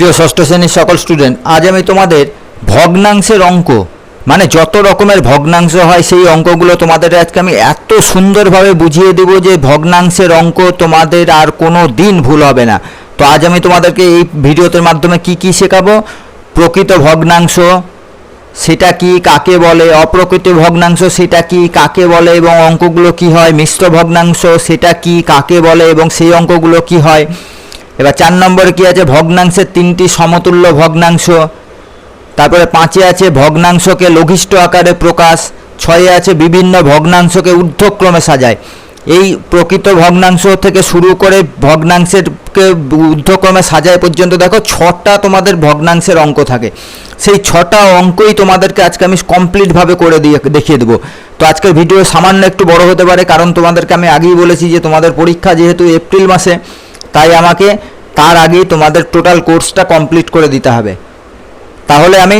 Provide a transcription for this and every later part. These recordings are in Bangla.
প্রিয় ষষ্ঠ শ্রেণির সকল স্টুডেন্ট আজ আমি তোমাদের ভগ্নাংশের অঙ্ক মানে যত রকমের ভগ্নাংশ হয় সেই অঙ্কগুলো তোমাদের আজকে আমি এত সুন্দরভাবে বুঝিয়ে দেবো যে ভগ্নাংশের অঙ্ক তোমাদের আর কোনো দিন ভুল হবে না। তো আজ আমি তোমাদেরকে এই ভিডিওতের মাধ্যমে কি কি শেখাবো? প্রকৃত ভগ্নাংশ, সেটা কি, কাকে বলে, অপ্রকৃত ভগ্নাংশ, সেটা কি, কাকে বলে এবং অঙ্কগুলো কি হয়, মিশ্র ভগ্নাংশ, সেটা কি, কাকে বলে এবং সেই অঙ্কগুলো কি হয় এবার চার নম্বরে কি আছে? ভগ্নাংশের তিনটি সমতুল্য ভগ্নাংশ। তারপরে পাঁচে আছে ভগ্নাংশকে লঘিষ্ঠ আকারে প্রকাশ, ছয়ে আছে বিভিন্ন ভগ্নাংশকে ঊর্ধ্বক্রমে সাজায়। এই প্রকৃত ভগ্নাংশ থেকে শুরু করে ভগ্নাংশেরকে ঊর্ধ্বক্রমে সাজায় পর্যন্ত দেখো, ছটা তোমাদের ভগ্নাংশের অঙ্ক থাকে। সেই ছটা অঙ্কই তোমাদেরকে আজকে আমি কমপ্লিটভাবে করে দিয়ে দেখিয়ে দেবো। তো আজকের ভিডিও সামান্য একটু বড় হতে পারে, কারণ তোমাদেরকে আমি আগেই বলেছি যে তোমাদের পরীক্ষা যেহেতু এপ্রিল মাসে তাই আমাকে তার আগেই তোমাদের টোটাল কোর্সটা কমপ্লিট করে দিতে হবে। তাহলে আমি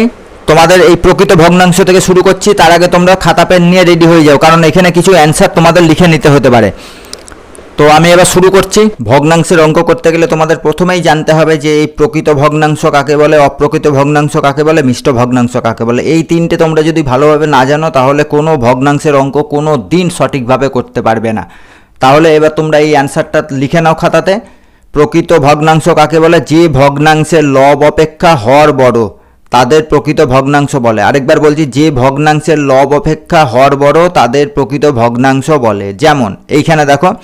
তোমাদের এই প্রকৃত ভগ্নাংশ থেকে শুরু করছি, তার আগে তোমরা খাতা পেন নিয়ে রেডি হয়ে যাও, কারণ এখানে কিছু অ্যান্সার তোমাদের লিখে নিতে হতে পারে। তো আমি এবার শুরু করছি। ভগ্নাংশের অঙ্ক করতে গেলে তোমাদের প্রথমেই জানতে হবে যে এই প্রকৃত ভগ্নাংশ কাকে বলে, অপ্রকৃত ভগ্নাংশ কাকে বলে, মিষ্ট ভগ্নাংশ কাকে বলে। এই তিনটে তোমরা যদি ভালোভাবে না জানো, তাহলে কোনো ভগ্নাংশের অঙ্ক কোনো দিন সঠিকভাবে করতে পারবে না। তাহলে এবার তোমরা এই অ্যান্সারটা লিখে নাও খাতাতে। প্রকৃত ভগ্নাংশ কাকে বলে? যে ভগ্নাংশের লব অপেক্ষা হর বড়, তাদের প্রকৃত ভগ্নাংশ বলে। আরেকবার বলছি, যে ভগ্নাংশের লব অপেক্ষা হর বড়, তাদের প্রকৃত ভগ্নাংশ বলে। যেমন, এইখানে দেখো,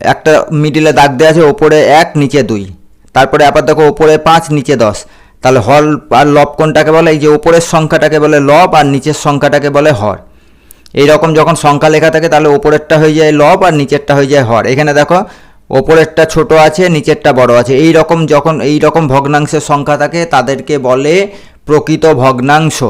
একটা মিডিলে দাগ দেওয়া আছে, ওপরে এক, নিচে দুই। তারপরে আবার দেখো, ওপরে পাঁচ, নিচে দশ। তাহলে হর আর লব কোনটাকে বলে? এই যে ওপরের সংখ্যাটাকে বলে লব আর নিচের সংখ্যাটাকে বলে হর। এই রকম যখন সংখ্যা লেখা থাকে, তাহলে ওপরেরটা হয়ে যায় লব আর নিচেরটা হয়ে যায় হর। এখানে দেখো ওপরেরটা ছোট আছে, নিচেরটা বড় আছে। এই রকম যখন, এই রকম ভগ্নাংশের সংখ্যা থাকে, তাদেরকে বলে প্রকৃত ভগ্নাংশ।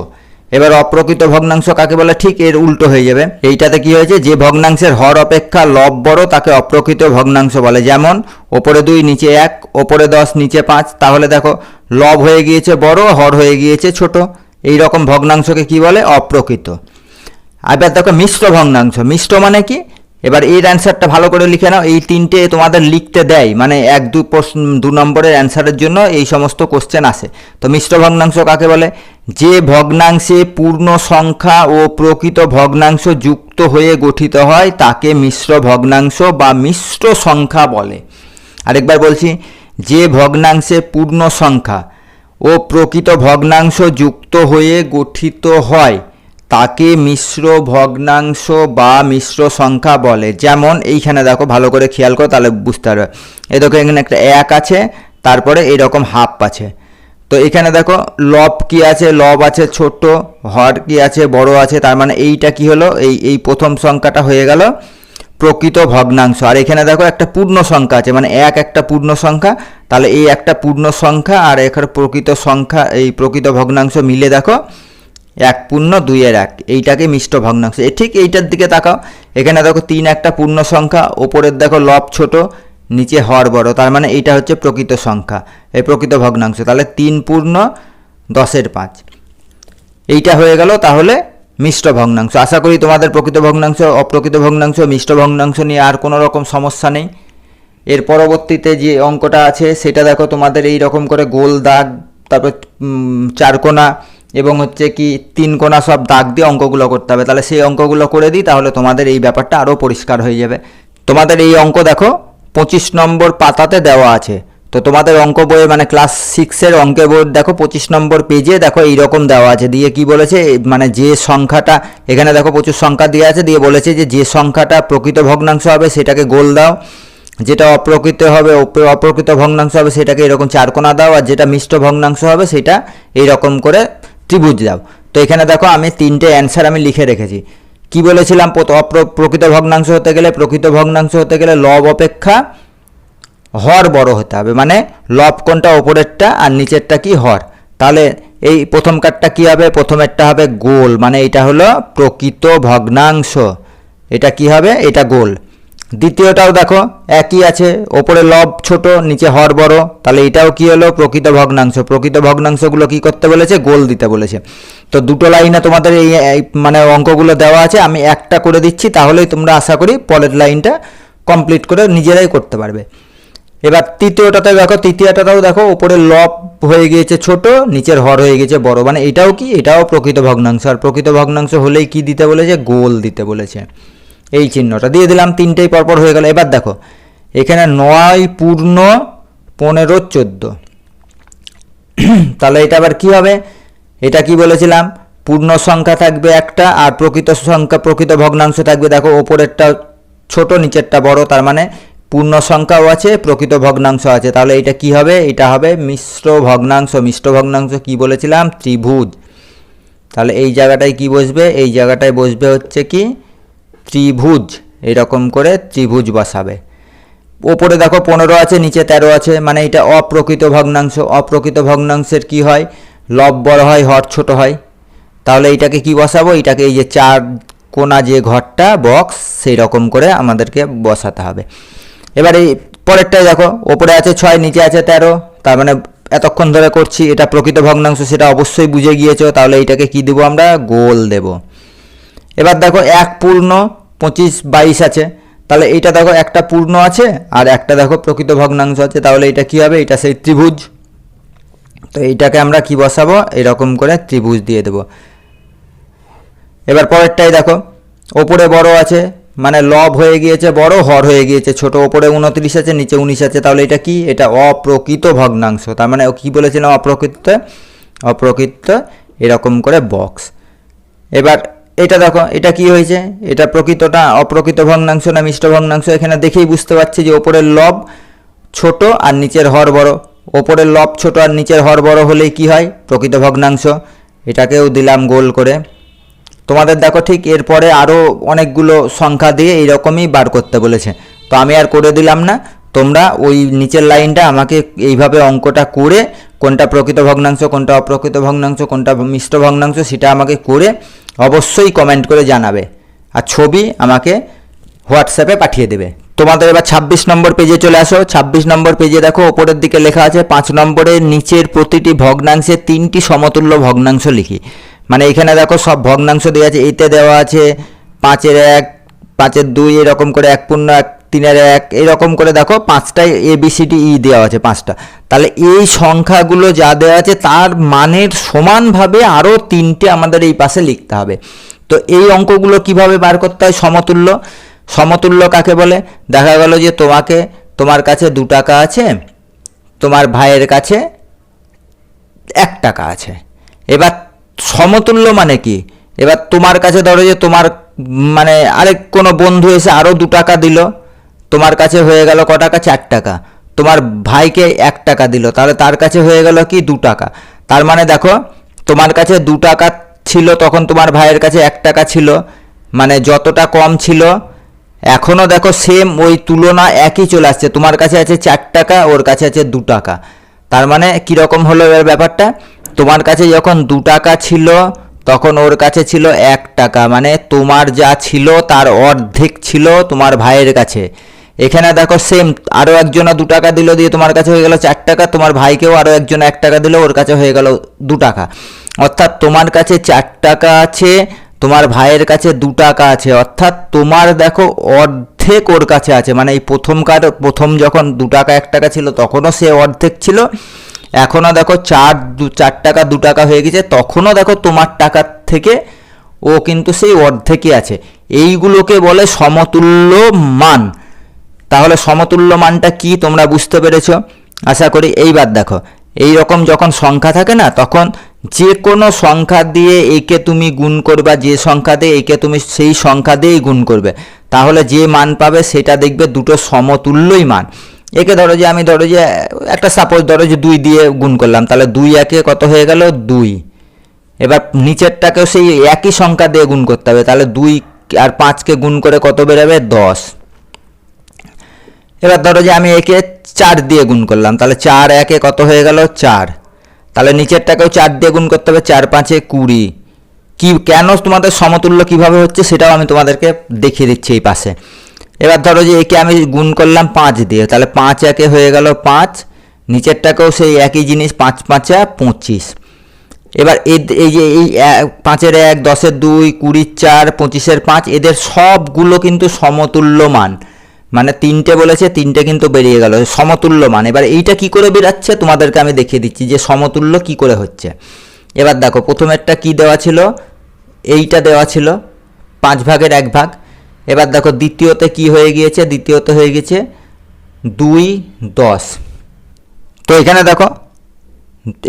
এবার অপ্রকৃত ভগ্নাংশ কাকে বলে? ঠিক এর উল্টো হয়ে যাবে। এইটাতে কি হয়েছে? যে ভগ্নাংশের হর অপেক্ষা লব বড় তাকে অপ্রকৃত ভগ্নাংশ বলে। যেমন, ওপরে দুই, নিচে এক, ওপরে দশ, নিচে পাঁচ। তাহলে দেখো, লব হয়ে গিয়েছে বড়, হর হয়ে গিয়েছে ছোট। এই রকম ভগ্নাংশকে কি বলে? অপ্রকৃত। এবার দেখো, মিশ্র ভগ্নাংশ। মিশ্র মানে কি? এবার এর অ্যান্সারটা ভালো করে লিখে নাও। এই তিনটে তোমাদের লিখতে দেয়। মানে এক, দু প্রশ্ন, দু নম্বরের অ্যান্সারের জন্য এই সমস্ত কোশ্চেন আসে। তো মিশ্র ভগ্নাংশ কাকে বলে? যে ভগ্নাংশে পূর্ণ সংখ্যা ও প্রকৃত ভগ্নাংশ যুক্ত হয়ে গঠিত হয়, তাকে মিশ্র ভগ্নাংশ বা মিশ্র সংখ্যা বলে। আরেকবার বলছি, যে ভগ্নাংশে পূর্ণ সংখ্যা ও প্রকৃত ভগ্নাংশ যুক্ত হয়ে গঠিত হয় তাকে মিশ্র ভগ্নাংশ বা মিশ্র সংখ্যা বলে। যেমন এইখানে দেখো, ভালো করে খেয়াল করো, তাহলে বুঝতে পারবে। এ দেখো, এখানে একটা এক আছে, তারপরে এইরকম হাফ আছে। তো এখানে দেখো, লব কি আছে? লব আছে ছোট হর কি আছে? বড় আছে। তার মানে এইটা কি হলো? এই এই প্রথম সংখ্যাটা হয়ে গেল প্রকৃত ভগ্নাংশ। আর এখানে দেখো, একটা পূর্ণ সংখ্যা আছে। মানে এক একটা পূর্ণ সংখ্যা। তাহলে এই একটা পূর্ণ সংখ্যা আর এখানে প্রকৃত সংখ্যা, এই প্রকৃত ভগ্নাংশ মিলে দেখো এক পূর্ণ দুইয়ের এক। এইটাকে মিষ্ট ভগ্নাংশ এ ঠিক এইটার দিকে তাকাও। এখানে দেখো তিন একটা পূর্ণ সংখ্যা, ওপরের দেখো লব ছোট, নিচে হর বড়। তার মানে এইটা হচ্ছে প্রকৃত সংখ্যা, এই প্রকৃত ভগ্নাংশ। তাহলে তিন পূর্ণ, দশের পাঁচ। এইটা হয়ে গেল তাহলে মিষ্ট ভগ্নাংশ। আশা করি তোমাদের প্রকৃত ভগ্নাংশ, অপ্রকৃত ভগ্নাংশ, মিষ্ট ভগ্নাংশ নিয়ে আর কোনো রকম সমস্যা নেই। এর পরবর্তীতে যে অঙ্কটা আছে, সেটা দেখো তোমাদের এই রকম করে গোল দাগ, তারপর চারকোনা এবং হচ্ছে কি তিন কোনা সব দাগ দিয়ে অঙ্কগুলো করতে হবে। তাহলে সেই অঙ্কগুলো করে দিই, তাহলে তোমাদের এই ব্যাপারটা আরও পরিষ্কার হয়ে যাবে। তোমাদের এই অঙ্ক দেখো, পঁচিশ নম্বর পাতাতে দেওয়া আছে। তো তোমাদের অঙ্ক বইয়ে মানে ক্লাস সিক্সের অঙ্কের বই দেখো, পঁচিশ নম্বর পেজে দেখো এইরকম দেওয়া আছে। দিয়ে কি বলেছে মানে যে সংখ্যাটা, এখানে দেখো প্রচুর সংখ্যা দেওয়া আছে। দিয়ে বলেছে যে যে সংখ্যাটা প্রকৃত ভগ্নাংশ হবে সেটাকে গোল দাও। যেটা অপ্রকৃত হবে অপ্রকৃত ভগ্নাংশ হবে সেটাকে এরকম চারকোনা দাও। আর যেটা মিষ্ট ভগ্নাংশ হবে সেটা এইরকম করে ত্রিভুজ দাও। তো এখানে দেখো আমি তিনটে অ্যান্সার আমি লিখে রেখেছি। কি বলেছিলাম? প্রকৃত ভগ্নাংশ হতে গেলে প্রকৃত ভগ্নাংশ হতে গেলে লব অপেক্ষা হর বড় হতে হবে। মানে লব কোনটা? ওপরেরটা আর নিচেরটা কি? হর। তাহলে এই প্রথম কাঠটা কি হবে? প্রথমেরটা হবে গোল। মানে এটা হলো প্রকৃত ভগ্নাংশ। এটা কি হবে? এটা গোল। দ্বিতীয়টাও দেখো, একই আছে, ওপরে লব ছোট, নিচে হর বড়। তাহলে এটাও কি হলো? প্রকৃত ভগ্নাংশ। প্রকৃত ভগ্নাংশগুলো কি করতে বলেছে? গোল দিতে বলেছে। তো দুটো লাইনে তোমাদের এই মানে অঙ্কগুলো দেওয়া আছে, আমি একটা করে দিচ্ছি, তাহলেই তোমরা আশা করি পরের লাইনটা কমপ্লিট করে নিজেরাই করতে পারবে। এবার তৃতীয়টাতে দেখো, তৃতীয়টাতেও দেখো, ওপরে লব হয়ে গিয়েছে ছোট, নিচের হর হয়ে গেছে বড়। মানে এটাও কি? এটাও প্রকৃত ভগ্নাংশ। আর প্রকৃত ভগ্নাংশ হলেই কি দিতে বলেছে? গোল দিতে বলেছে। এই চিহ্নটা দিয়ে দিলাম, তিনটেই পরপর হয়ে গেল। এবার দেখো, এখানে নয় পূর্ণ পনেরো চোদ্দ। তাহলে এটা আবার কি হবে? এটা কি বলেছিলাম? পূর্ণ সংখ্যা থাকবে একটা আর প্রকৃত সংখ্যা, প্রকৃত ভগ্নাংশ থাকবে। দেখো, ওপরেরটা ছোট, নিচেরটা বড়, তার মানে পূর্ণ সংখ্যাও আছে, প্রকৃত ভগ্নাংশ আছে। তাহলে এটা কি হবে? এটা হবে মিশ্র ভগ্নাংশ। মিশ্র ভগ্নাংশ কি বলেছিলাম? ত্রিভুজ। তাহলে এই জায়গাটায় কি বসবে? এই জায়গাটায় বসবে হচ্ছে কি? ত্রিভুজ, এরকম করে ত্রিভুজ বসাবে। ওপরে দেখো পনেরো আছে, নিচে তেরো আছে মানে এটা অপ্রকৃত ভগ্নাংশ। অপ্রকৃত ভগ্নাংশের কি হয়? লব বড় হয়, হর ছোট হয়। তাহলে এটাকে কি বসাবো? এটাকে এই যে চার কোনা যে ঘরটা, বক্স সেই রকম করে আমাদেরকে বসাতে হবে। এবার এই পরেরটাই দেখো, ওপরে আছে ছয়, নিচে আছে তেরো। তার মানে এতক্ষণ ধরে করছি, এটা প্রকৃত ভগ্নাংশ, সেটা অবশ্যই বুঝে গিয়েছো। তাহলে এটাকে কি দেবো আমরা? গোল দেব। এবার দেখো এক পূর্ণ পঁচিশ বাইশ আছে। তাহলে এইটা দেখো একটা পূর্ণ আছে আর একটা দেখো প্রকৃত ভগ্নাংশ আছে। তাহলে এটা কি হবে? এটা সেই ত্রিভুজ। তো এইটাকে আমরা কি বসাবো? এরকম করে ত্রিভুজ দিয়ে দেব। এবার পরেরটাই দেখো, ওপরে বড় আছে মানে লব হয়ে গিয়েছে বড়, হর হয়ে গিয়েছে ছোট। ওপরে উনত্রিশ আছে, নিচে উনিশ আছে। তাহলে এটা কি? এটা অপ্রকৃত ভগ্নাংশ। তার মানে ও কি বলেছিলাম অপ্রকৃত? অপ্রকৃত এরকম করে বক্স এবার এটা দেখো, এটা কি হয়েছে? এটা প্রকৃতটা, অপ্রকৃত ভগ্নাংশ না মিষ্ট ভগ্নাংশ? এখানে দেখেই বুঝতে পারছি যে ওপরের লব ছোট আর নিচের হর বড়। ওপরের লব ছোট আর নিচের হর বড় হলেই কি হয়? প্রকৃত ভগ্নাংশ। এটাকেও দিলাম গোল করে। তোমাদের দেখো ঠিক এরপরে আরও অনেকগুলো সংখ্যা দিয়ে এইরকমই বার করতে বলেছে। তো আমি আর করে দিলাম না। তোমরা ওই নিচের লাইনটা আমাকে এইভাবে অঙ্কটা করে কোনটা প্রকৃত ভগ্নাংশ, কোনটা অপ্রকৃত ভগ্নাংশ, কোনটা মিষ্ট ভগ্নাংশ, সেটা আমাকে করে অবশ্যই কমেন্ট করে জানাবে। আর ছবি আমাকে হোয়াটসঅ্যাপে পাঠিয়ে দেবে। তোমাদের এবার ছাব্বিশ নম্বর পেজে চলে আসো। ছাব্বিশ নম্বর পেজে দেখো, ওপরের দিকে লেখা আছে, পাঁচ নম্বরের নিচের প্রতিটি ভগ্নাংশে তিনটি সমতুল্য ভগ্নাংশ লিখি। মানে এখানে দেখো, সব ভগ্নাংশ দেওয়া আছে, এতে দেওয়া আছে পাঁচের এক, পাঁচের দুই, এরকম করে এক পূর্ণ, এক তিনের এক, এরকম করে দেখো পাঁচটায় এ বি সি ই দেওয়া আছে পাঁচটা। তাহলে এই সংখ্যাগুলো যা দেওয়া আছে তার মানের সমানভাবে আরও তিনটে আমাদের এই পাশে লিখতে হবে। তো এই অঙ্কগুলো কীভাবে বার করতে হয়? সমতুল্য। সমতুল্য কাকে বলে? দেখা গেল যে তোমাকে, তোমার কাছে দু টাকা আছে, তোমার ভাইয়ের কাছে এক টাকা আছে। এবার সমতুল্য মানে কি? এবার তোমার কাছে ধরো যে তোমার মানে আরেক কোনো বন্ধু এসে আরও দু টাকা দিল। তোমার কাছে হয়ে গেল ক টাকা? চার টাকা। তোমার ভাইকে এক টাকা দিল। তাহলে তার কাছে হয়ে গেল কি? দু টাকা। তার মানে দেখো, তোমার কাছে দু টাকা ছিল, তখন তোমার ভাইয়ের কাছে এক টাকা ছিল। মানে যতটা কম ছিল এখনও দেখো সেম ওই তুলনা একই চলে আসছে। তোমার কাছে আছে চার টাকা, ওর কাছে আছে দু টাকা। তার মানে কীরকম হলো এর ব্যাপারটা? তোমার কাছে যখন দু টাকা ছিল, তখন ওর কাছে ছিল এক টাকা। মানে তোমার যা ছিল, তার অর্ধেক ছিল তোমার ভাইয়ের কাছে। এখানে দেখো সেম আরও একজন দু টাকা দিল দিয়ে তোমার কাছে হয়ে গেল চার টাকা, তোমার ভাইকেও আরও একজন এক টাকা দিল, ওর কাছে হয়ে গেল দু টাকা। অর্থাৎ তোমার কাছে চার টাকা আছে, তোমার ভাইয়ের কাছে দু টাকা আছে, অর্থাৎ তোমার দেখো অর্ধেক ওর কাছে আছে মানে এই প্রথমকার প্রথম যখন দু টাকা, এক টাকা ছিল, তখনও সে অর্ধেক ছিল। এখনও দেখো চার, দু, চার টাকা, দু টাকা হয়ে গেছে, তখনও দেখো তোমার টাকার থেকে ও কিন্তু সেই অর্ধেকই আছে। এইগুলোকে বলে সমতুল্য মান। তাহলে সমতুল্য মানটা কি তোমরা বুঝতে পেরেছ? আশা করি এইবার দেখো। এই রকম যখন সংখ্যা থাকে না, তখন যে কোনো সংখ্যা দিয়ে একে তুমি গুণ করবা, যে সংখ্যা দিয়ে একে তুমি সেই সংখ্যা দিয়েই গুণ করবে। তাহলে যে মান পাবে সেটা দেখবে দুটো সমতুল্যই মান। একে ধরো যে আমি ধরো যে, একটা সাপোজ ধরো যে দুই দিয়ে গুণ করলাম, তাহলে দুই একে কত হয়ে গেল? দুই। এবার নিচেরটাকেও সেই একই সংখ্যা দিয়ে গুণ করতে হবে, তাহলে দুই আর পাঁচকে গুণ করে কত বেরোবে? দশ। এবার ধরো যে আমি একে চার দিয়ে গুণ করলাম, তাহলে চার একে কত হয়ে গেল? চার। তাহলে নিচেরটাকেও চার দিয়ে গুণ করতে হবে, চার পাঁচে কুড়ি। কি, কেন তোমাদের সমতুল্য কীভাবে হচ্ছে সেটাও আমি তোমাদেরকে দেখিয়ে দিচ্ছি এই পাশে। এবার ধরো যে একে আমি গুণ করলাম পাঁচ দিয়ে, তাহলে পাঁচ একে হয়ে গেল পাঁচ, নিচেরটাকেও সেই একই জিনিস পাঁচ পাঁচা পঁচিশ। এবার এই যে এই পাঁচের এক, দশের দুই, কুড়ির চার, পঁচিশের পাঁচ, এদের সবগুলো কিন্তু সমতুল্য মান। মানে তিনটে বলেছে, তিনটে কিন্তু বেরিয়ে গেল। সমতুল্য মান। এবার এইটা কি করে বেরাচ্ছে তোমাদেরকে আমি দেখিয়ে দিচ্ছি যে সমতুল্য কি করে হচ্ছে। এবার দেখো, প্রথমেরটা কি দেওয়া ছিল? এইটা দেওয়া ছিল, পাঁচ ভাগের এক ভাগ। এবার দেখো, দ্বিতীয়তে কি হয়ে গিয়েছে? দ্বিতীয়তে হয়ে গেছে দুই দশ। তো এখানে দেখো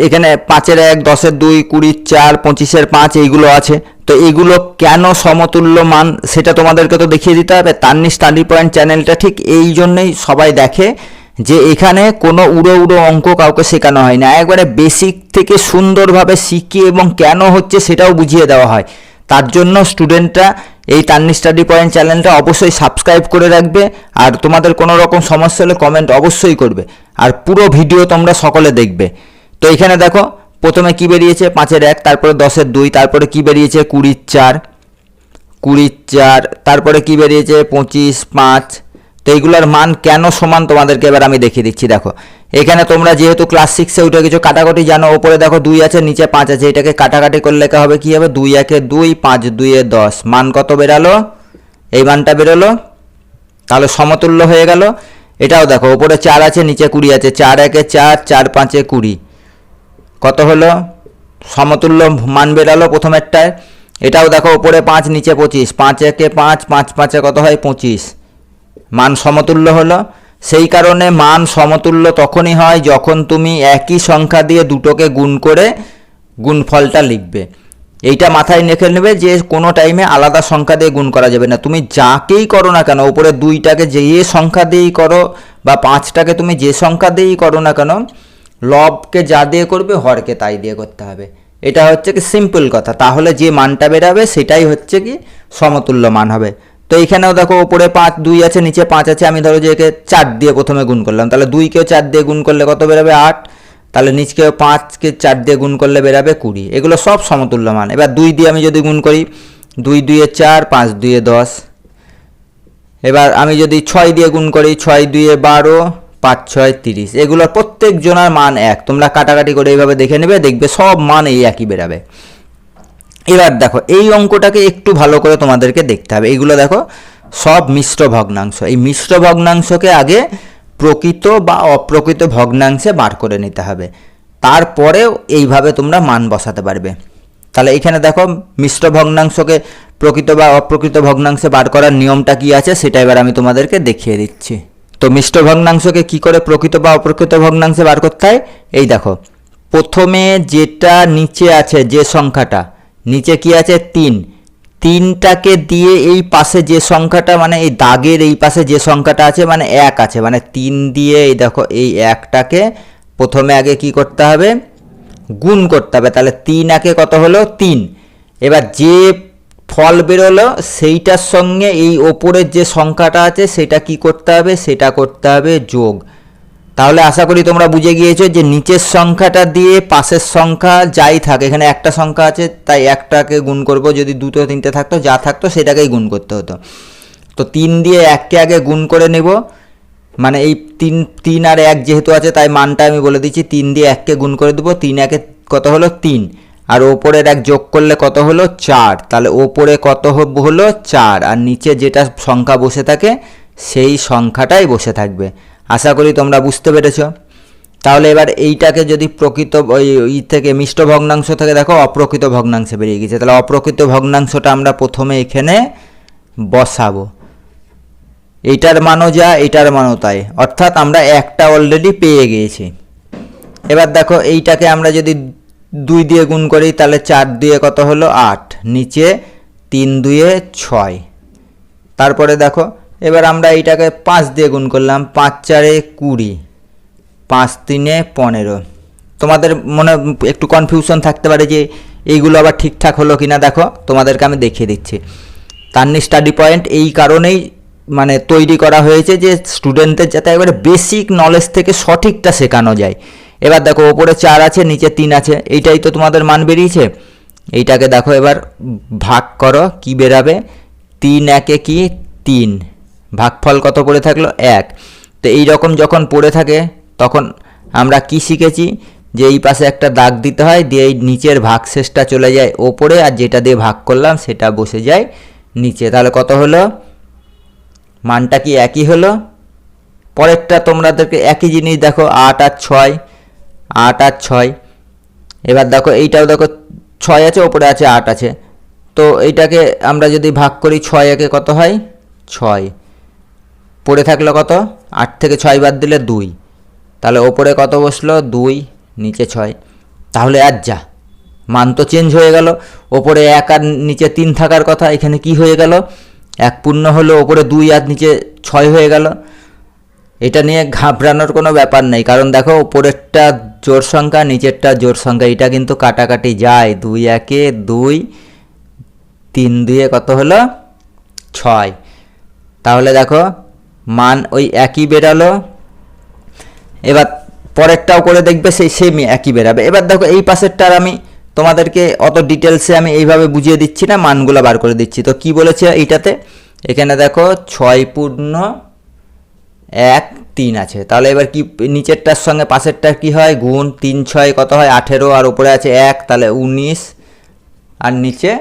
এখানে পাঁচের এক, দশের দুই, কুড়ির চার, পঁচিশের পাঁচ এইগুলো আছে। তো এইগুলো কেন সমতুল্য মান সেটা তোমাদেরকে তো দেখিয়ে দিতে হবে। তান্নি স্টাডি পয়েন্ট চ্যানেলটা ঠিক এই জন্যই সবাই দেখে যে এখানে কোনো উড়ো উড়ো অঙ্ক কাউকে শেখানো হয় না একবারে বেসিক থেকে সুন্দরভাবে শিখিয়ে এবং কেন হচ্ছে সেটাও বুঝিয়ে দেওয়া হয়। তার জন্য স্টুডেন্টরা এই তান্নি স্টাডি পয়েন্ট চ্যানেলটা অবশ্যই সাবস্ক্রাইব করে রাখবে। আর তোমাদের কোনো রকম সমস্যা হলে কমেন্ট অবশ্যই করবে। আর পুরো ভিডিও তোমরা সকলে দেখবে। তো এখানে দেখো, প্রথমে কি বেরিয়েছে? পাঁচের এক, তারপরে দশের দুই, তারপরে কি বেরিয়েছে? কুড়ির চার কুড়ির চার, তারপরে কি বেরিয়েছে? পঁচিশ, পাঁচ। তো এইগুলোর মান কেন সমান? তোমাদেরকে এবার আমি দেখিয়ে দিচ্ছি, দেখো। এখানে তোমরা যেহেতু ক্লাস সিক্সে উঠে গেছো, কাটাকাটি জানো, ওপরে দেখো দুই আছে, নিচে পাঁচ আছে, এটাকে কাটাকাটি করলে লেখা হবে কি হবে? দুই একে দুই, পাঁচ দুইয়ে দশ। মান কত বেরালো? এই মানটা বেরোলো? তাহলে সমতুল্য হয়ে গেল। এটাও দেখো, ওপরে চার আছে, নিচে কুড়ি আছে, চার একে চার চার পাঁচে কুড়ি। কত হলো? সমতুল্য মান বেরালো প্রথমেরটায় এটাও দেখো ওপরে পাঁচ, নিচে পঁচিশ। পাঁচ একে পাঁচ পাঁচ পাঁচে কত হয়? পঁচিশ। মান সমতুল্য হলো। সেই কারণে মান সমতুল্য তখনই হয় যখন তুমি একই সংখ্যা দিয়ে দুটোকে গুণ করে গুণফলটা লিখবে। এইটা মাথায় রেখে নেবে যে কোনো টাইমে আলাদা সংখ্যা দিয়ে গুণ করা যাবে না। তুমি যাকেই করো না কেন, উপরে দুইটাকে যে সংখ্যা দিয়েই করো বা পাঁচটাকে তুমি যে সংখ্যা দিয়েই করো না কেন লবকে যা দিয়ে করবে, হরকে তাই দিয়ে করতে হবে। এটা হচ্ছে কি সিম্পল কথা। তাহলে যে মানটা বেরাবে, সেটাই হচ্ছে কি সমতুল্য মান হবে। তো এইখানেও দেখো, উপরে পাঁচ, দুই আছে, নিচে পাঁচ আছে। আমি ধরো যে একে চার দিয়ে প্রথমে গুণ করলাম। তাহলে দুইকেও চার দিয়ে গুণ করলে কত বেরাবে? আট। তাহলে নিচকেও পাঁচকে চার দিয়ে গুণ করলে বেরাবে কুড়ি। এগুলো সব সমতুল্য মান। এবার দুই দিয়ে আমি যদি গুণ করি, দুই, দুইয়ে চার, পাঁচ, দুইয়ে দশ। এবার আমি যদি ছয় দিয়ে গুণ করি, ছয়, দুইয়ে বারো পাঁচ, ছয়, তিরিশ। এগুলোর প্রত্যেক জনার মান এক। তোমরা কাটাকাটি করে এইভাবে দেখে নেবে, দেখবে সব মান এই একই বেরাবে। এবার দেখো, এই অঙ্কটাকে একটু ভালো করে তোমাদেরকে দেখতে হবে। এইগুলো দেখো, সব মিশ্র ভগ্নাংশ। এই মিশ্র ভগ্নাংশকে আগে প্রকৃত বা অপ্রকৃত ভগ্নাংশে বার করে নিতে হবে। তারপরেও এইভাবে তোমরা মান বসাতে পারবে। তাহলে এখানে দেখো, মিশ্র ভগ্নাংশকে প্রকৃত বা অপ্রকৃত ভগ্নাংশে বার করার নিয়মটা কি আছে, সেটা এবার আমি তোমাদেরকে দেখিয়ে দিচ্ছি। তো মিষ্ট ভগ্নাংশকে কি করে প্রকৃত বা অপ্রকৃত ভগ্নাংশে বার করতে হয়? এই দেখো। প্রথমে যেটা নিচে আছে, যে সংখ্যাটা, নিচে কি আছে? তিন। তিনটাকে দিয়ে এই পাশে যে সংখ্যাটা মানে এই দাগের এই পাশে যে সংখ্যাটা আছে মানে এক আছে। মানে তিন দিয়ে এই দেখো, এই একটাকে প্রথমে আগে কি করতে হবে? গুণ করতে হবে। তাহলে তিন একে কত হলো? তিন। এবার যে ফল বেরোলো, সেইটার সঙ্গে এই ওপরের যে সংখ্যাটা আছে, সেটা কি করতে হবে? সেটা করতে হবে যোগ। তাহলে আশা করি তোমরা বুঝে গিয়েছো যে নিচের সংখ্যাটা দিয়ে পাশের সংখ্যা যাই থাকে, এখানে একটা সংখ্যা আছে, তাই একটাকে গুণ করব। যদি দুটো তিনটে থাকতো, যা থাকতো, সেটাকেই গুণ করতে হতো। তো তিন দিয়ে এককে আগে গুণ করে নেব। মানে এই তিন তিন আর এক যেহেতু আছে, তাই মানটা আমি বলে দিচ্ছি, তিন দিয়ে এককে গুণ করে দেবো। তিন একে কত হলো? তিন। আর ওপরের এক যোগ করলে কত হলো? চার। তাহলে ওপরে কত হলো? চার। আর নিচে যেটা সংখ্যা বসে থাকে, সেই সংখ্যাটাই বসে থাকবে। আশা করি তোমরা বুঝতে পেরেছ। তাহলে এবার এইটাকে যদি প্রকৃত ওই থেকে মিষ্ট ভগ্নাংশ থেকে দেখো, অপ্রকৃত ভগ্নাংশে বেরিয়ে গেছে তাহলে অপ্রকৃত ভগ্নাংশটা আমরা প্রথমে এখানে বসাবো। এইটার মানও যা এটার মানও তাই। অর্থাৎ আমরা একটা অলরেডি পেয়ে গিয়েছি। এবার দেখো, এইটাকে আমরা যদি দুই দিয়ে গুণ করি, তাহলে চার দুয়ে কত হলো? আট। নিচে তিন দুয়ে ছয়। তারপরে দেখো, এবার আমরা এইটাকে পাঁচ দিয়ে গুণ করলাম, পাঁচ চারে কুড়ি, পাঁচ তিনে পনেরো। তোমাদের মনে একটু কনফিউশন থাকতে পারে যে এইগুলো আবার ঠিকঠাক হলো কিনা, দেখো, তোমাদেরকে আমি দেখিয়ে দিচ্ছি। তান্নি স্টাডি পয়েন্ট এই কারণেই মানে তৈরি করা হয়েছে যে স্টুডেন্টদের যাতে একবারে বেসিক নলেজ থেকে সঠিকটা শেখানো যায়। এবার দেখো, ওপরে চার আছে, নিচে তিন আছে। এইটাই তো তোমাদের মান বেরিয়েছে? এইটাকে দেখো এবার ভাগ করো, কি বেরাবে? তিন একে কি? তিন। ভাগফল কত পড়ে থাকল? এক। তো এই রকম যখন পড়ে থাকে, তখন আমরা কি শিখেছি? যে এই পাশে একটা দাগ দিতে হয়, দিয়ে এই নিচের ভাগশেষটা চলে যায় ওপরে, আর যেটা দিয়ে ভাগ করলাম, সেটা বসে যায় নিচে। তাহলে কত হলো? মানটা কি একই হলো? পরেরটা তোমাদেরকে একই জিনিস দেখো, আট আর ছয়। আট আর ছয়। এবার দেখো, এইটাও দেখো, ছয় আছে, ওপরে আছে, আট আছে। তো এইটাকে আমরা যদি ভাগ করি, ছয় একে কত হয়? ছয়। পড়ে থাকল কত? আট থেকে ছয় বাদ দিলে দুই। তাহলে ওপরে কত বসল? দুই, নিচে ছয়। তাহলে আর যা। মান তো চেঞ্জ হয়ে গেল। ওপরে এক আর নিচে তিন থাকার কথা, এখানে কি হয়ে গেল? এক পূর্ণ হলো, ওপরে দুই আর নিচে ছয় হয়ে গেল। এটা নিয়ে ঘাবড়ানোর কোনো ব্যাপার নেই। কারণ দেখো, উপরেরটা জোর সংখ্যা, নিচেরটা জোর সংখ্যা। এটা কিন্তু কাটাকাটি যায়। দুই একে দুই, তিন দুয়ে কত হলো? ছয়। তাহলে দেখো, মান ওই একই বেরালো। এবার পরেরটাও করে দেখবে সেই সেমই একই বেরাবে। এবার দেখো, এই পাশেরটার আমি তোমাদেরকে অত ডিটেলসে আমি এইভাবে বুঝিয়ে দিচ্ছি না, মানগুলো বার করে দিচ্ছি। তো কি বলেছে এইটাতে? এখানে দেখো, ছয় পূর্ণ এক, তিন আছে। তাহলে এবার কি নিচেরটার সঙ্গে পাশেরটা কি হয়? গুণ তিন, ছয় কত হয়? আঠেরো, আর উপরে আছে এক, তাহলে উনিশ। আর নিচে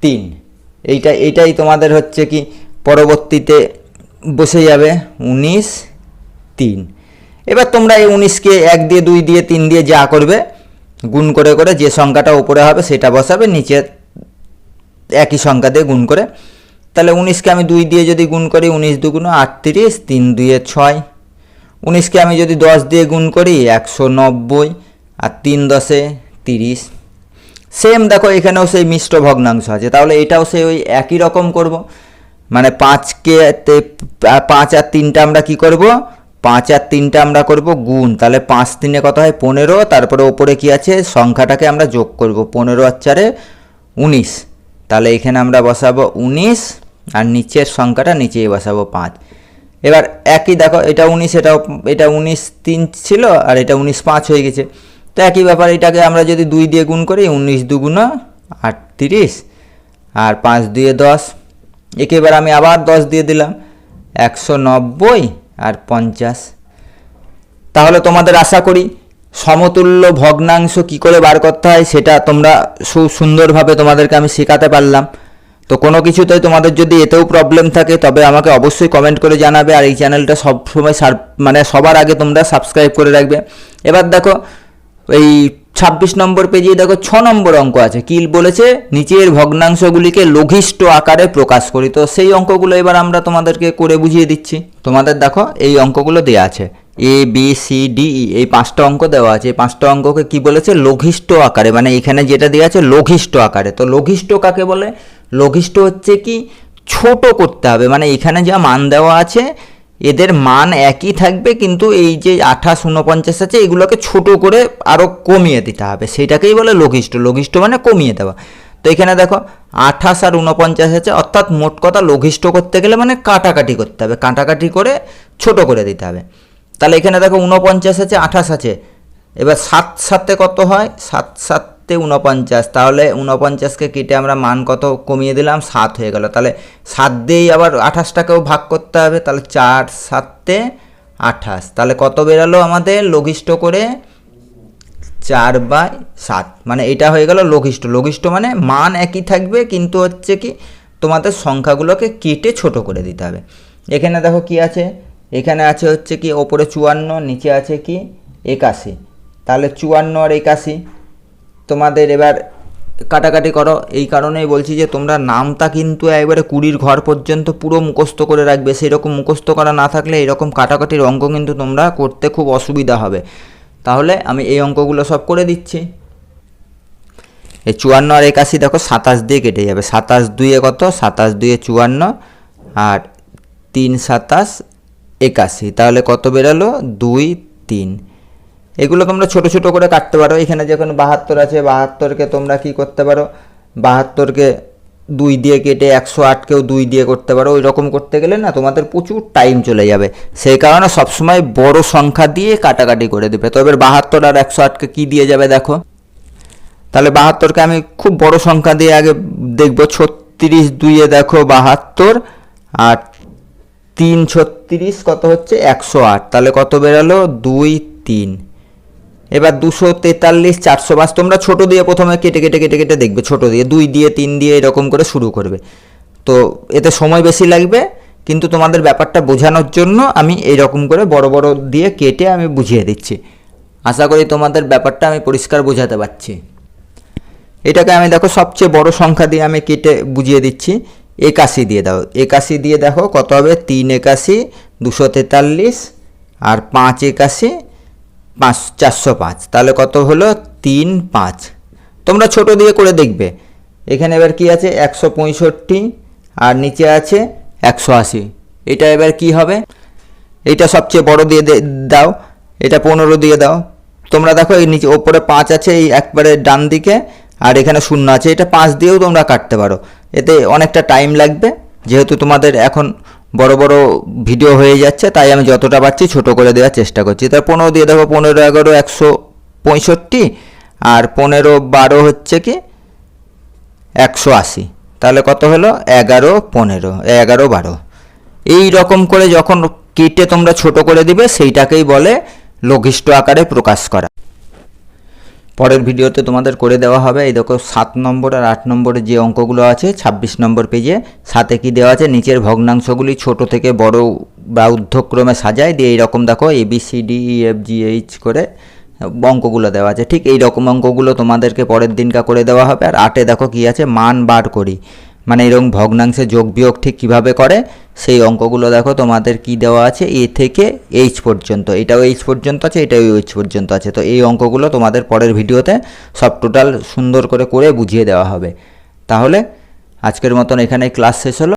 তিন। এইটা, এইটাই তোমাদের হচ্ছে কি পরবর্তীতে বসে যাবে। উনিশ, তিন। এবার তোমরা এই উনিশকে এক দিয়ে, দুই দিয়ে, তিন দিয়ে যা করবে, গুণ করে করে যে সংখ্যাটা উপরে হবে সেটা বসাবে, নিচে একই সংখ্যা দিয়ে গুণ করে তাহলে উনিশকে আমি দুই দিয়ে যদি গুণ করি, উনিশ দুগুণ আটত্রিশ, তিন দুয়ে ছয়। উনিশকে আমি যদি দশ দিয়ে গুণ করি, একশো নব্বই, আর তিন দশে তিরিশ। সেম দেখো, এখানেও সেই মিশ্র ভগ্নাংশ আছে। তাহলে এটাও সেই ওই একই রকম করব। মানে পাঁচকে পাঁচ আর তিনটা আমরা কি করব? পাঁচ আর তিনটা আমরা করব গুণ। তাহলে পাঁচ তিনে কত হয়? পনেরো। তারপরে ওপরে কি আছে? সংখ্যাটাকে আমরা যোগ করব। পনেরো আর চারে উনিশ। তাহলে এখানে আমরা বসাবো উনিশ আর নিচের সংখ্যাটা নিচেই বসাবো পাঁচ। এবার একই দেখো, এটা উনিশ, এটাও, এটা উনিশ তিন ছিল আর এটা উনিশ পাঁচ হয়ে গেছে। তো একই ব্যাপার, এটাকে আমরা যদি দুই দিয়ে গুণ করি, উনিশ দুগুণ আটত্রিশ আর পাঁচ দুয়ে দশ। একে আমি আবার দশ দিয়ে দিলাম, একশো নব্বই আর পঞ্চাশ। তাহলে তোমাদের আশা করি সমতুল্য ভগ্নাংশ কি করে বার করতে হয়, সেটা তোমরা সুন্দরভাবে তোমাদেরকে আমি শেখাতে পারলাম। তো কোনো কিছুতেই তোমাদের যদি এতেও প্রবলেম থাকে, তবে আমাকে অবশ্যই কমেন্ট করে জানাবে আর এই চ্যানেলটা সবসময় সার মানে সবার আগে তোমরা সাবস্ক্রাইব করে রাখবে। এবার দেখো, এই ছাব্বিশ নম্বর পেজে দেখো, ছ নম্বর অঙ্ক আছে। কিল বলেছে, নিচের ভগ্নাংশগুলিকে লঘিষ্ঠ আকারে প্রকাশ করি। তো সেই অঙ্কগুলো এবার আমরা তোমাদেরকে করে বুঝিয়ে দিচ্ছি। তোমাদের দেখো, এই অঙ্কগুলো দেওয়া আছে। A B C D E এই পাঁচটা অঙ্ক দেওয়া আছে। এই পাঁচটা অঙ্ককে কি বলেছে? লঘিষ্ঠ আকারে। মানে এখানে যেটা দেওয়া আছে, লঘিষ্ঠ আকারে। তো লঘিষ্ঠ কাকে বলে? লঘিষ্ঠ হচ্ছে কি? ছোট করতে হবে। মানে এখানে যা মান দেওয়া আছে, এদের মান একই থাকবে, কিন্তু এই যে আঠাশ উনপঞ্চাশ আছে, এগুলোকে ছোট করে আরও কমিয়ে দিতে হবে। সেটাকেই বলে লঘিষ্ঠ। লঘিষ্ঠ মানে কমিয়ে দেওয়া। তো এখানে দেখো, আঠাশ আর উনপঞ্চাশ আছে, অর্থাৎ মোট কথা লঘিষ্ঠ করতে গেলে মানে কাটাকাটি করতে হবে। কাটাকাটি করে ছোট করে দিতে হবে। তাহলে এখানে দেখো উনপঞ্চাশ আছে, আঠাশ আছে। এবার সাত সাতে কত হয়? সাত সাতে উনপঞ্চাশ তাহলে উনপঞ্চাশকে কেটে আমরা মান কত কমিয়ে দিলাম? সাত হয়ে গেল। তাহলে সাত দিয়েই আবার আঠাশটাকেও ভাগ করতে হবে। তাহলে চার সাতে আঠাশ। তাহলে কত বেরালো আমাদের? লঘিষ্ঠ করে চার বাই সাত। মানে এটা হয়ে গেল লঘিষ্ঠ। লঘিষ্ঠ মানে মান একই থাকবে, কিন্তু হচ্ছে কি তোমাদের সংখ্যাগুলোকে কেটে ছোট করে দিতে হবে। এখানে দেখো কি আছে? এখানে আছে হচ্ছে কি, ওপরে চুয়ান্ন, নিচে আছে কি, একাশি। তাহলে চুয়ান্ন আর একাশি, তোমাদের এবার কাটাকাটি করো। এই কারণেই বলছি যে তোমরা নামটা কিন্তু একবারে কুড়ির ঘর পর্যন্ত পুরো মুখস্থ করে রাখবে। সেরকম মুখস্থ করা না থাকলে এরকম কাটাকাটির অঙ্ক কিন্তু তোমরা করতে খুব অসুবিধা হবে। তাহলে আমি এই অঙ্কগুলো সব করে দিচ্ছি। এই চুয়ান্ন আর একাশি দেখো, সাতাশ দিয়ে কেটে যাবে। সাতাশ দুইয়ে কত? সাতাশ দুইয়ে চুয়ান্ন। আর তিন সাতাশ একাশি। তাহলে কত বেরালো? দুই, তিন। এগুলো তোমরা ছোট ছোট করে কাটতে পারো। এখানে যখন বাহাত্তর আছে, বাহাত্তরকে তোমরা কি করতে পারো? বাহাত্তরকে দুই দিয়ে কেটে একশো আটকেও দুই দিয়ে করতে পারো। ওই রকম করতে গেলে না তোমাদের প্রচুর টাইম চলে যাবে। সেই কারণে সবসময় বড় সংখ্যা দিয়ে কাটাকাটি করে দেবে। তো এবার বাহাত্তর আর একশো আটকে কী দিয়ে যাবে দেখো। তাহলে বাহাত্তরকে আমি খুব বড় সংখ্যা দিয়ে আগে দেখব। ছত্রিশ দুইয়ে দেখো বাহাত্তর। আর তিন, ছত্রিশ কত হচ্ছে? একশো আট। তাহলে কত বেরালো? দুই, তিন। এবার দুশো তেতাল্লিশ, চারশো পাঁচ। তোমরা ছোট দিয়ে প্রথমে কেটে কেটে কেটে কেটে দেখবে, ছোট দিয়ে। দুই দিয়ে, তিন দিয়ে এরকম করে শুরু করবে। তো এতে সময় বেশি লাগবে, কিন্তু তোমাদের ব্যাপারটা বোঝানোর জন্য আমি এইরকম করে বড় বড় দিয়ে কেটে আমি বুঝিয়ে দিচ্ছি। আশা করি তোমাদের ব্যাপারটা আমি পরিষ্কার বোঝাতে পারছি। এটাকে আমি দেখো, সবচেয়ে বড় সংখ্যা দিয়ে আমি কেটে বুঝিয়ে দিচ্ছি। একাশি দিয়ে দাও। একাশি দিয়ে দেখো কত হবে? তিন একাশি, দুশো তেতাল্লিশ আর পাঁচ একাশি, পাঁচ, চারশো পাঁচ। তাহলে কত হলো? তিন, পাঁচ। তোমরা ছোট দিয়ে করে দেখবে। এখানে এবার কি আছে? একশো পঁয়ষট্টি আর নিচে আছে একশো আশি। এটা এবার কি হবে? এটা সবচেয়ে বড় দিয়ে দাও। এটা পনেরো দিয়ে দাও। তোমরা দেখো এই নিচে ওপরে পাঁচ আছে, এই একবারে ডান দিকে, আর এখানে শূন্য আছে। এটা পাঁচ দিয়েও তোমরা কাটতে পারো। এতে অনেকটা টাইম লাগবে। যেহেতু তোমাদের এখন বড় বড় ভিডিও হয়ে যাচ্ছে, তাই আমি যতটা পারছি ছোট করে দেওয়ার চেষ্টা করছি। তার পনেরো দিয়ে দেখো, পনেরো, এগারো, একশো পঁয়ষট্টি আর পনেরো, বারো হচ্ছে কি একশো আশি। তাহলে কত হলো? এগারো, পনেরো, এগারো, বারো। এই রকম করে যখন কেটে তোমরা ছোট করে দিবে, সেইটাকেই বলে লঘিষ্ঠ আকারে প্রকাশ করা। পরের ভিডিওতে তোমাদের করে দেওয়া হবে। এই দেখো, সাত নম্বর আর আট নম্বরের যে অঙ্কগুলো আছে, ছাব্বিশ নম্বর পেজে, সাথে কি দেওয়া আছে? নিচের ভগ্নাংশগুলি ছোট থেকে বড় বা ঊর্ধ্বক্রমে সাজায়, দিয়ে এইরকম দেখো A B C D E F G H করে অঙ্কগুলো দেওয়া আছে। ঠিক এই রকম অঙ্কগুলো তোমাদেরকে পরের দিনকা করে দেওয়া হবে। আর আটে দেখো কি আছে? মান বার করি। মানে এরকম ভগ্নাংশে যোগ বিয়োগ ঠিক কীভাবে করে? সেই অঙ্কগুলো দেখো, তোমাদের কি দেওয়া আছে? এ থেকে এইচ পর্যন্ত। এটাও এইচ পর্যন্ত আছে, এটাও এইচ পর্যন্ত আছে। তো এই অঙ্কগুলো তোমাদের পরের ভিডিওতে সব টোটাল সুন্দর করে করে বুঝিয়ে দেওয়া হবে। তাহলে আজকের মতন এখানে ক্লাস শেষ হলো।